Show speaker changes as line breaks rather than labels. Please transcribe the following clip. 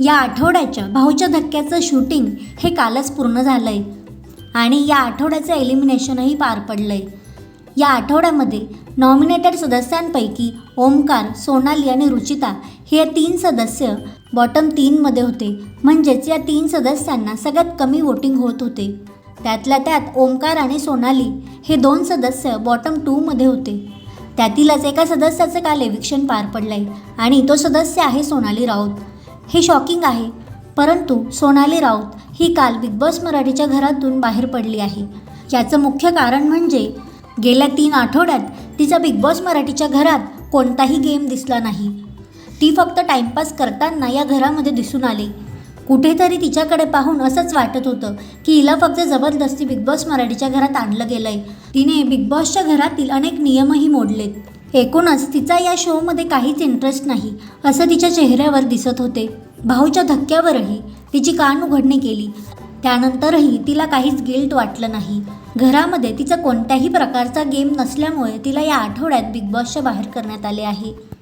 या आठवड्याच्या भाऊच्या धक्क्याचं शूटिंग हे कालच पूर्ण झालं आहे आणि या आठवड्याचं एलिमिनेशनही पार पडलं आहे या आठवड्यामध्ये नॉमिनेटेड सदस्यांपैकी ओमकार सोनाली आणि रुचिता हे तीन सदस्य बॉटम तीनमध्ये होते. म्हणजेच या तीन सदस्यांना सगळ्यात कमी वोटिंग होत होते. त्यातल्या त्यात ओमकार आणि सोनाली हे दोन सदस्य बॉटम टूमध्ये होते. त्यातीलच एका सदस्याचं काल एविक्शन पार पडलं आहे आणि तो सदस्य आहे सोनाली राऊत. हे शॉकिंग आहे. परंतु सोनाली राऊत ही काल बिग बॉस मराठीच्या घरातून बाहेर पडली आहे. याचं मुख्य कारण म्हणजे गेल्या तीन आठवड्यात तिचा बिग बॉस मराठीच्या घरात कोणताही गेम दिसला नाही. ती फक्त टाइमपास करताना या घरामध्ये दिसून आली. कुठेतरी तिच्याकडे पाहून असंच वाटत होतं की हिला फक्त जबरदस्ती बिग बॉस मराठीच्या घरात आणलं गेलंय. तिने बिग बॉसच्या घरातील अनेक नियमही मोडलेत. एकूणच तिचा या शोमध्ये काहीच इंटरेस्ट नाही असं तिच्या चेहऱ्यावर दिसत होते. भाऊच्या धक्क्यावरही तिची कान उघडणी केली. त्यानंतरही तिला काहीच गिल्ट वाटलं नाही. घरामध्ये तिचा कोणत्याही प्रकारचा गेम नसल्यामुळे तिला या आठवड्यात बिग बॉसच्या बाहेर करण्यात आले आहे.